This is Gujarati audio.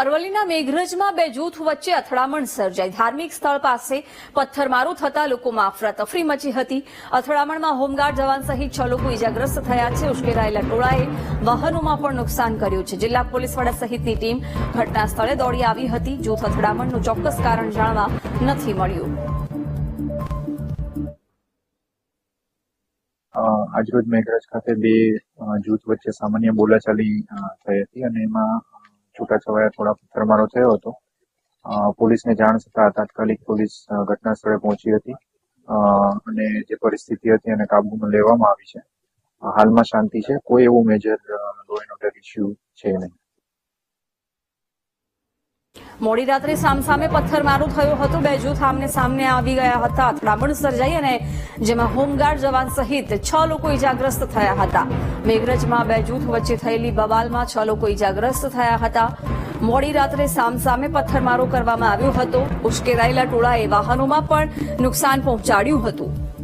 અરવલ્લીના મેઘરજમાં બે જૂથ વચ્ચે અથડામણ સર્જાઈ. ધાર્મિક સ્થળ પાસે પથ્થરમારો થતા લોકોમાં અફરાતફરી મચી હતી. અથડામણમાં હોમગાર્ડ જવાન સહિત છ લોકો ઇજાગ્રસ્ત થયા છે. ઉશ્કેરાયેલા ટોળાએ વાહનોમાં પણ નુકસાન કર્યું છે. જિલ્લા પોલીસ વડા સહિતની ટીમ ઘટના સ્થળે દોડી આવી હતી. જૂથ અથડામણનું ચોક્કસ કારણ જાણવા નથી મળ્યું. આજરોજ મેઘરજ ખાતે બે જૂથ વચ્ચે સામાન્ય બોલાચાલી થઈ હતી અને એમાં છૂટાછવાયા થોડા પથ્થરમારો થયો હતો. પોલીસને જાણ થતા તાત્કાલિક પોલીસ ઘટના સ્થળે પહોંચી હતી. અને જે પરિસ્થિતિ હતી એને કાબૂમાં લેવામાં આવી છે. હાલમાં શાંતિ છે. કોઈ એવું major law and order issue છે નહીં. મોડી રાત્રે સામસામે પથ્થરમારો થયો હતો. બે જૂથ આમને સામને આવી ગયા હતા. અથડામણ સર્જાઈ અને જેમાં હોમગાર્ડ જવાન સહિત છ લોકો ઇજાગ્રસ્ત થયા હતા. મેઘરજમાં બે જૂથ વચ્ચે થયેલી બવાલમાં છ લોકો ઇજાગ્રસ્ત થયા હતા. મોડી રાત્રે સામસામે પથ્થરમારો કરવામાં આવ્યો હતો. ઉશ્કેરાયેલા ટોળાએ વાહનોમાં પણ નુકસાન પહોંચાડ્યું હતું.